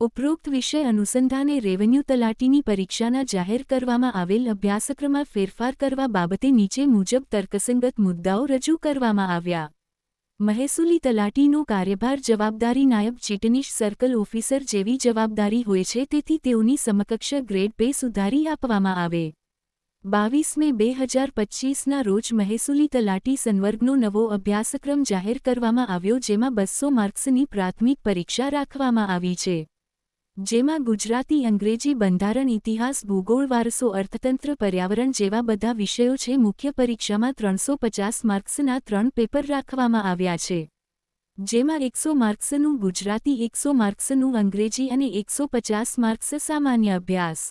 ઉપરોક્ત વિષય અનુસંધાને રેવન્યુ તલાટીની પરીક્ષાના જાહેર કરવામાં આવેલ અભ્યાસક્રમમાં ફેરફાર કરવા બાબતે નીચે મુજબ તર્કસંગત મુદ્દાઓ રજૂ કરવામાં આવ્યા. મહેસૂલી તલાટીનો કાર્યભાર જવાબદારી નાયબ ચીટનીશ સર્કલ ઓફિસર જેવી જવાબદારી હોય છે તેથી તેઓની સમકક્ષ ગ્રેડ બે સુધારી આપવામાં આવે. બાવીસ મે બે હજાર પચ્ચીસના રોજ મહેસૂલી તલાટી સંવર્ગનો નવો અભ્યાસક્રમ જાહેર કરવામાં આવ્યો જેમાં બસો માર્ક્સની પ્રાથમિક પરીક્ષા રાખવામાં આવી છે. જેમાં ગુજરાતી, અંગ્રેજી, બંધારણ, ઇતિહાસ, ભૂગોળ, વારસો, અર્થતંત્ર, પર્યાવરણ જેવા બધા વિષયો છે, મુખ્ય પરીક્ષામાં ત્રણસો પચાસ માર્ક્સના ત્રણ પેપર રાખવામાં આવ્યા છે. જેમાં એકસો માર્ક્સનું ગુજરાતી, એકસો માર્ક્સનું અંગ્રેજી અને એકસો પચાસ માર્ક્સ સામાન્ય અભ્યાસ.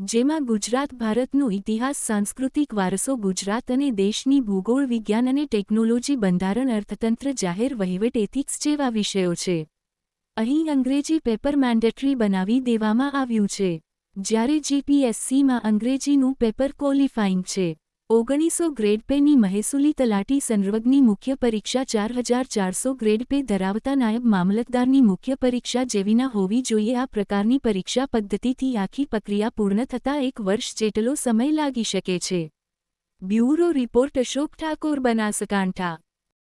જેમાં ગુજરાત, ભારતનો ઇતિહાસ, સાંસ્કૃતિક વારસો, ગુજરાત અને દેશની ભૂગોળ, વિજ્ઞાન અને ટેકનોલોજી, બંધારણ, અર્થતંત્ર, જાહેર વહીવટ, એથિક્સ જેવા વિષયો છે. અહીં અંગ્રેજી પેપર મેન્ડેટરી બનાવી દેવામાં આવ્યું છે. જ્યારે જીપીએસસીમાં અંગ્રેજીનું પેપર ક્વોલિફાઇંગ છે, ઓગણીસો ગ્રેડ પેની મહેસૂલી તલાટી સંવર્ગની મુખ્ય પરીક્ષા ચાર હજાર ચારસો ગ્રેડ પે ધરાવતા નાયબ મામલતદારની મુખ્ય પરીક્ષા જેવીના હોવી જોઈએ. આ પ્રકારની પરીક્ષા પદ્ધતિથી આખી પ્રક્રિયા પૂર્ણ થતાં એક વર્ષ જેટલો સમય લાગી શકે છે. Bureau report Ashok Thakor Banaskantha.